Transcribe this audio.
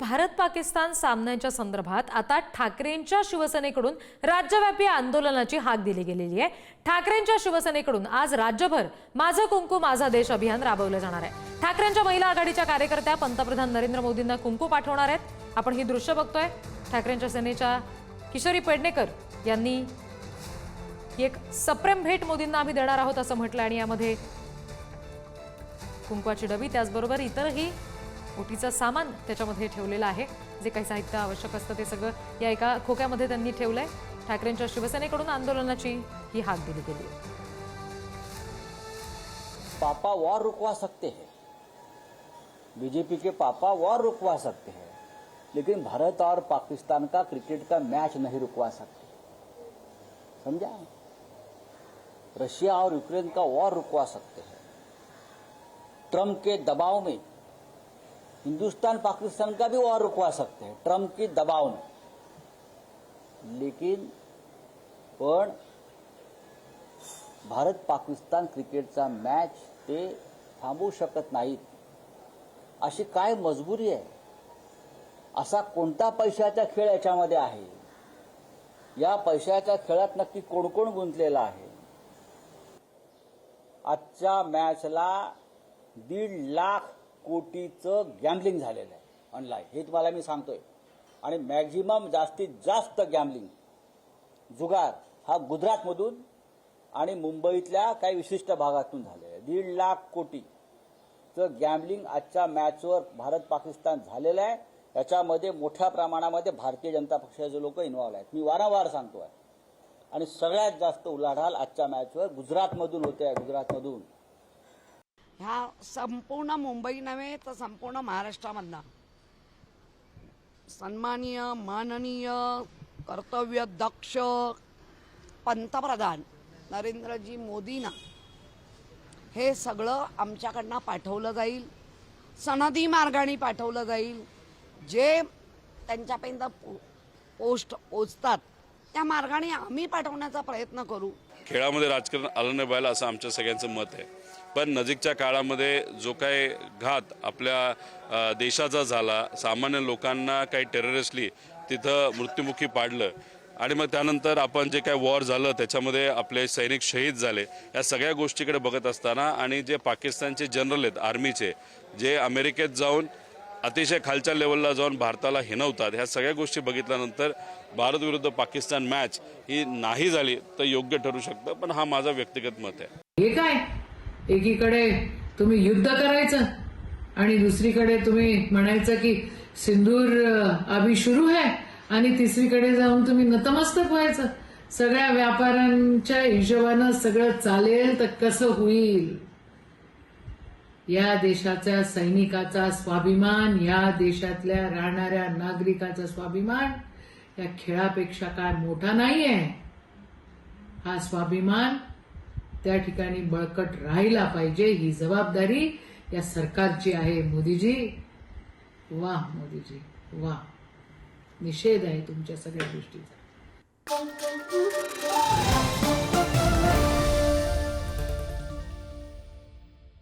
भारत पाकिस्तान सामन्यांच्या संदर्भात आता ठाकरेंच्या शिवसेनेकडून राज्यव्यापी आंदोलनाची हाक दिली गेलेली आहे. ठाकरेंच्या शिवसेनेकडून आज राज्यभर माझं कुंकू माझा देश अभियान राबवलं जाणार आहे. ठाकरेंच्या महिला आघाडीच्या कार्यकर्त्या पंतप्रधान नरेंद्र मोदींना कुंकू पाठवणार आहेत. आपण ही दृश्य बघतोय. ठाकरेंच्या सेनेच्या किशोरी पेडणेकर यांनी एक सप्रेम भेट मोदींना आम्ही देणार आहोत असं म्हटलं आणि यामध्ये कुंकवाची डबी त्याचबरोबर इतरही ओटीचं सामान त्याच्यामध्ये ठेवलेलं आहे. जे काही साहित्य आवश्यक असतं ते सगळं या एका खोक्यामध्ये त्यांनी ठेवलंय. ठाकरेंच्या शिवसेनेकडून आंदोलनाची ही हाक दिली गेली. पापा वॉर रुकवा सकते हैं. बीजेपी के पापा वॉर रुकवा सकते हैं. लेकिन भारत और पाकिस्तान का क्रिकेट का मैच नहीं रुकवा सकते. समझा? रशिया और यूक्रेन का वॉर रुकवा सकते हैं. ट्रम्प के दबाव में हिंदुस्तान पाकिस्तान का भी वॉर रुकवा सकते हैं। ट्रम्प की दबाव में। लेकिन पण भारत पाकिस्तान क्रिकेटचा मॅच ते थांबवू शकत नाहीत. अशी काय मजबुरी आहे? असा कोणता पैशाचा खेळ याच्यामध्ये आहे? या पैशाच्या खेळात नक्की कोण कोण गुंतलेला आहे? आजच्या मॅचला दीड लाख कोटीचं गॅम्बलिंग झालेलं आहे. ऑनलाईन हे तुम्हाला मी सांगतोय. आणि मॅक्झिमम जास्तीत जास्त गॅम्बलिंग जुगार हा गुजरातमधून आणि मुंबईतल्या काही विशिष्ट भागातून झालेला आहे. दीड लाख कोटीचं गॅम्बलिंग आजच्या मॅचवर भारत पाकिस्तान झालेलं आहे. याच्यामध्ये मोठ्या प्रमाणामध्ये भारतीय जनता पक्षाचे लोक इन्व्हॉल्व आहेत. मी वारंवार सांगतो आहे आणि सगळ्यात जास्त उलाढाल आजच्या मॅचवर गुजरातमधून होते आहे गुजरातमधून. ह्या संपूर्ण मुंबई नव्हे तर संपूर्ण महाराष्ट्रामधला. सन्माननीय माननीय कर्तव्य दक्ष पंतप्रधान नरेंद्रजी मोदींना हे सगळं आमच्याकडनं पाठवलं जाईल. सनदी मार्गाने पाठवलं जाईल. जे त्यांच्यापर्यंत पो- पोस्ट पोचतात त्या मार्गाने आम्ही पाठवण्याचा प्रयत्न करू. खेळामध्ये राजकारण आलं नाही पाहिलं असं आमच्या सगळ्यांचं मत आहे. पण नजीकच्या काळामध्ये जो काही घात आपल्या देशाचा झाला सामान्य लोकांना काही टेररिस्टली तिथं मृत्युमुखी पाडलं आणि मग त्यानंतर आपण जे काय वॉर झालं त्याच्यामध्ये आपले सैनिक शहीद झाले या सगळ्या गोष्टीकडे बघत असताना आणि जे पाकिस्तानचे जनरल आहेत आर्मीचे जे अमेरिकेत जाऊन अतिशय खालच्या लेवलला जाऊन भारताला हिनवतात ह्या सगळ्या गोष्टी बघितल्यानंतर भारत विरुद्ध पाकिस्तान मॅच ही नाही झाली तर योग्य ठरू शकतं पण हा माझा व्यक्तिगत मत आहे. हे काय? एकीकडे तुम्ही युद्ध करायचं आणि दुसरीकडे तुम्ही म्हणायचं की सिंदूर अभि अभी सुरू आहे आणि तिसरीकडे जाऊन तुम्ही नतमस्तक व्हायचं. सगळ्या व्यापाऱ्यांच्या हिशोबानं सगळं चालेल तर कसं होईल? या देशाच्या सैनिकाचा स्वाभिमान या देशातल्या राहणाऱ्या नागरिकाचा स्वाभिमान या खेळापेक्षा काय मोठा नाहीये? हा स्वाभिमान त्या ठिकाणी बळकट राहिला पाहिजे ही जबाबदारी या सरकारची आहे मोदीजी. वा मोदीजी. वा. निषेध आहे तुमच्या सगळ्या गोष्टीचा.